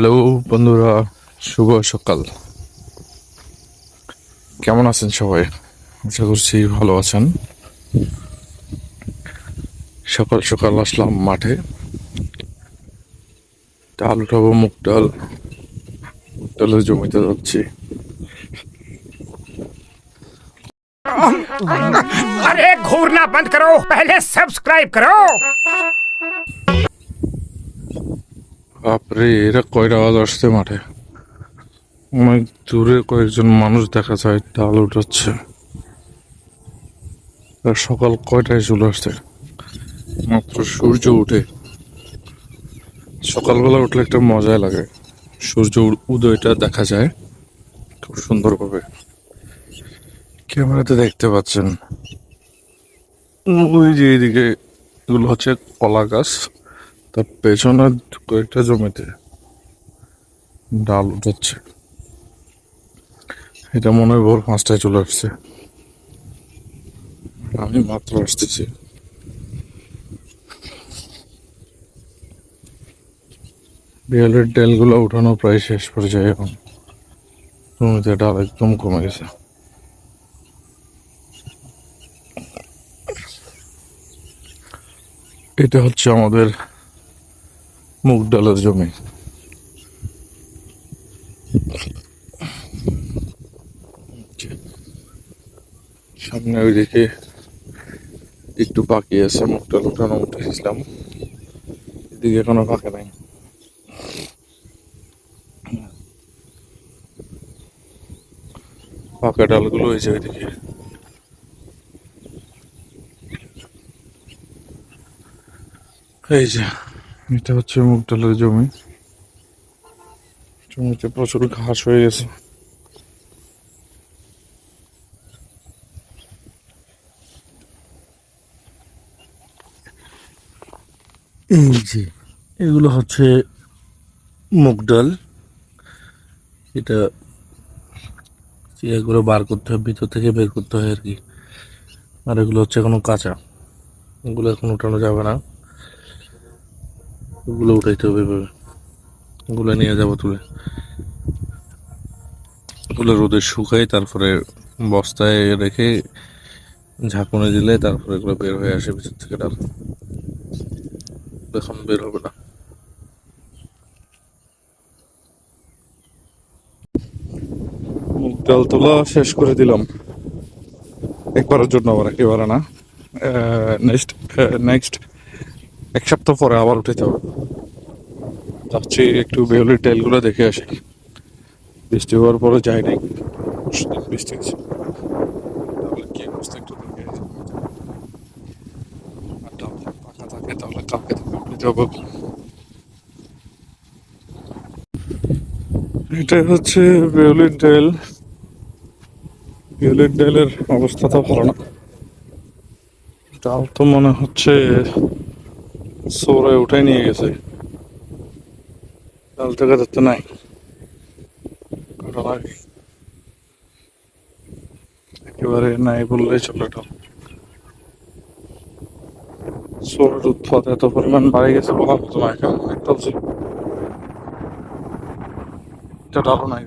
Hello, বন্ধুরা, শুভ সকাল। কেমন আছেন সবাই? আশা করছি ভালো আছেন। সকাল সকাল আসলাম মাঠে। ডাল উঠাবো মুখ ডাল। মুখ ডালের জমিতে যাচ্ছি। আরে ঘুরনা বন্ধ করো, পহলে সাবস্ক্রাইব করো। বাপরে, এরা কয়টা আওয়াজ আসছে মাঠে? অনেক দূরে কয়েকজন মানুষ দেখা যায়, ডাল উঠাচ্ছে। সকাল কয়টায় চলে আসছে? মাত্র সূর্য উঠে। সকালবেলা উঠলে একটা মজাই লাগে। সূর্য উদয়টা দেখা যায় খুব সুন্দরভাবে। ক্যামেরাতে দেখতে পাচ্ছেন। ওই যে এদিকে এগুলো হচ্ছে কলা গাছ। তার পেছনে কয়েকটা জমিতে ডাল উঠাচ্ছে এটা মনে হয় ভোর পাঁচটায় চলে আসছে। আমি মাত্র আসতেছি। বিয়ালের ডালগুলো উঠানো প্রায় শেষ পর্যায়ে এখন। জমিতে ডাল একদম কমে গেছে। এটা হচ্ছে আমাদের মুগ ডালের জমি। সামনে ওইদিকে একটু বাকি আছে, মুগ ডাল উঠানো উঠেছিলাম। এদিকে এখনও ফাঁকা নাই। ফাঁকা ডালগুলো হয়েছে ওইদিকে। এই যে। এটা হচ্ছে মুগ ডালের জমি। জমিতে প্রচুর ঘাস হয়ে গেছে। এই যে, এগুলো হচ্ছে মুগ ডাল এটা এগুলো বার করতে হয় ভিতর থেকে বের করতে হয় আর কি। আর এগুলো হচ্ছে এখনও কাঁচা। এগুলো এখন উঠানো যাবে না। এগুলো উঠাইতে হবে এভাবে এগুলো নিয়ে যাব তুলে। এগুলো রোদে শুকাই তারপরে বস্তায় রেখে ঝাঁকুনে দিলে তারপরে এগুলো বের হয়ে আসে ভিতর থেকে ডাল। এখন বের হবে না। ডাল তোলা শেষ করে দিলাম। একবারের জন্য আবার একেবারে না। নেক্সট নেক্সট এক সপ্তাহ পরে আবার উঠাইতে হবে। যাচ্ছি একটু বেহুলির টেলগুলো দেখে আসি। বৃষ্টি হওয়ার পরে যাই নাই। বৃষ্টি হয়েছে। এটা হচ্ছে বেহুলির ডেল বেহুলির ডেলের অবস্থা তো ভালো না। ডাল তো মনে হচ্ছে সোরে উঠাই নিয়ে গেছে। ডাল থেকে যাতে নাই। কাটা লাগে একেবারে নাই বললেই চলে ডাল সোরের উৎপাদ এত পরিমাণ বাড়ে গেছে বলা হতো না এখন একদম ছিল এটা ডালও নাই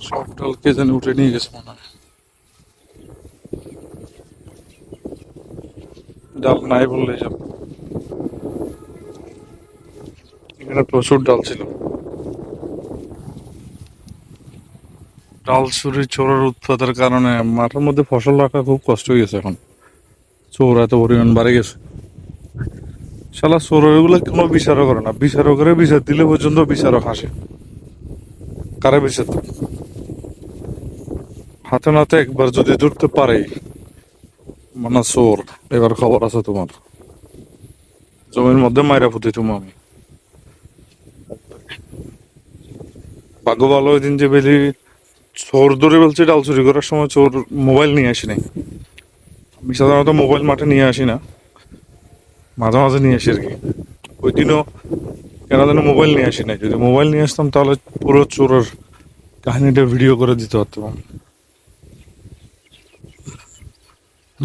সব ডাল কে জানি উঠে নিয়ে গেছে মনে হয়। ডাল নাই বললে যাব। এখানে প্রচুর ডাল ছিল। ডাল চুরি চোরের উৎপাদের কারণে মাঠের মধ্যে ফসল রাখা খুব কষ্ট হয়ে গেছে এখন। চোর এত পরিমাণ বাড়ে গেছে। শালা চোরেরগুলো কোনো বিচারও করে না। বিচারও করে, বিচার দিলে পর্যন্ত বিচারও হাসে। কারে বিচার হাতে নাতে একবার যদি ধরতে পারে মানে চোর এবার খবর আছে তোমার। জমির মধ্যে মাইরা পুঁতি তুমি আমি ভাগ্য ভালো ওই দিন যে বেলি চোর ধরে বলছে ডাল চুরি করার সময় চোর মোবাইল নিয়ে আসি নাই আমি সাধারণত মোবাইল মাঠে নিয়ে আসি না, মাঝে মাঝে নিয়ে আসি আর কি। ওই দিনও কেন যেন মোবাইল নিয়ে আসি নাই। যদি মোবাইল নিয়ে আসতাম তাহলে পুরো চোরের কাহিনীটা ভিডিও করে দিতে পারতাম।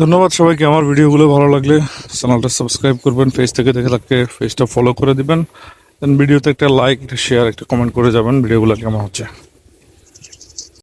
ধন্যবাদ সবাইকে। আমার ভিডিওগুলো ভালো লাগলে চ্যানেলটা সাবস্ক্রাইব করবেন, পেজ থেকে দেখে থাকলে পেজটা ফলো করে দিবেন। দেন ভিডিওতে একটা লাইক একটা শেয়ার একটা কমেন্ট করে যাবেন, ভিডিওগুলো কেমন হচ্ছে?